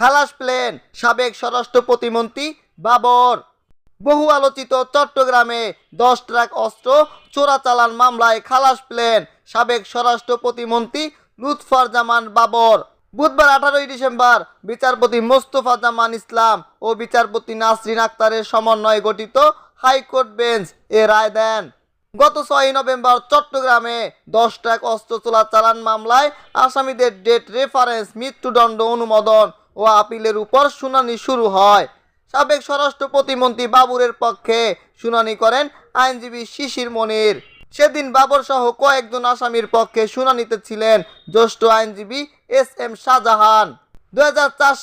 খালাস প্লেন, সাবেক স্বরাষ্ট্র প্রতিমন্ত্রী বাবর। বহু আলোচিত চট্টগ্রামে দশ ট্রাক অস্ত্র চোরাচালান মামলায় খালাস প্লেন, সাবেক স্বরাষ্ট্র প্রতিমন্ত্রী লুৎফর জামান বাবর। বুধবার আঠারোই ডিসেম্বর বিচারপতি মোস্তফা জামান ইসলাম ও বিচারপতি নাসরিন আক্তারের সমন্বয়ে গঠিত হাইকোর্ট বেঞ্চ এ রায় দেন। গত ছয়ই নভেম্বর চট্টগ্রামে দশ ট্রাক অস্ত্র চোরাচালান মামলায় আসামিদের ডেট রেফারেন্স মৃত্যুদণ্ড অনুমোদন। ও আপিলের উপর শুনানি শুরু হয়। সাবেক স্বরাষ্ট্র প্রতিমন্ত্রী বাবুরের পক্ষে শুনানি করেন আইনজীবী শিশির মনির। সেদিন বাবর সহ কয়েকজন আসামির পক্ষে শুনানিতে ছিলেন জ্যেষ্ঠ আইনজীবী এস এম শাহজাহান। দু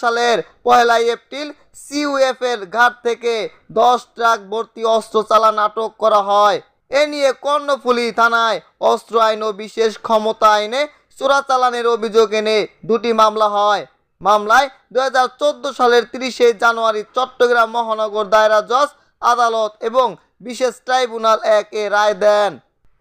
সালের পয়লা এপ্রিল সিইউএফ এর ঘাট থেকে দশ ট্রাক ভর্তি অস্ত্র চালান আটক করা হয়। এ নিয়ে কর্ণফুলী থানায় অস্ত্র আইন ও বিশেষ ক্ষমতা আইনে চোরাচালানের অভিযোগ এনে দুটি মামলা হয়। মামলায় দুই হাজার চোদ্দ সালের তিরিশে জানুয়ারি চট্টগ্রাম মহানগর দায়রা জজ, আদালত এবং বিশেষ ট্রাইব্যুনাল এক এ রায় দেন।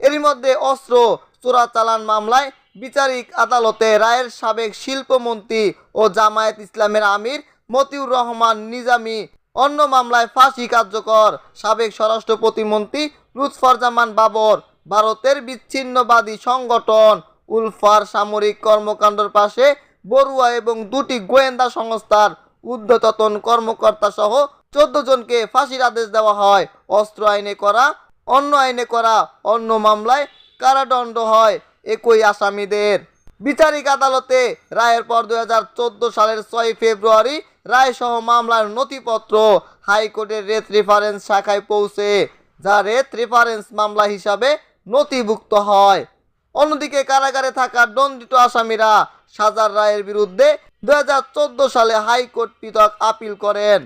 এরই মধ্যে অস্ত্র চোরাচালান মামলায় বিচারিক আদালতে রায়ের সাবেক শিল্পমন্ত্রী ও জামায়াত ইসলামের আমির মতিউর রহমান নিজামী অন্য মামলায় ফাঁসি কার্যকর। সাবেক স্বরাষ্ট্র প্রতিমন্ত্রী লুৎফরজামান বাবর, ভারতের বিচ্ছিন্নবাদী সংগঠন উলফার সামরিক কর্মকাণ্ডের পাশে বড়ুয়া এবং দুটি গোয়েন্দা সংস্থার ঊর্ধ্বতন কর্মকর্তা সহ চোদ্দ জনকে ফাঁসির আদেশ দেওয়া হয়। অস্ত্র আইনে করা, অন্য আইনে করা, অন্য মামলায় কারাদণ্ড হয় একই আসামিদের। বিচারিক আদালতে রায়ের পর দু হাজার চোদ্দ সালের ছয় ফেব্রুয়ারি রায় সহ মামলার নথিপত্র হাইকোর্টের রেথ রেফারেন্স শাখায় পৌঁছে, যা রেথ রেফারেন্স মামলা হিসাবে নথিভুক্ত হয়। অন্যদিকে কারাগারে থাকা দণ্ডিত আসামিরা সাজার রায়ের বিরুদ্ধে দু হাজার চোদ্দ সালে হাইকোর্ট পৃথক আপিল করেন।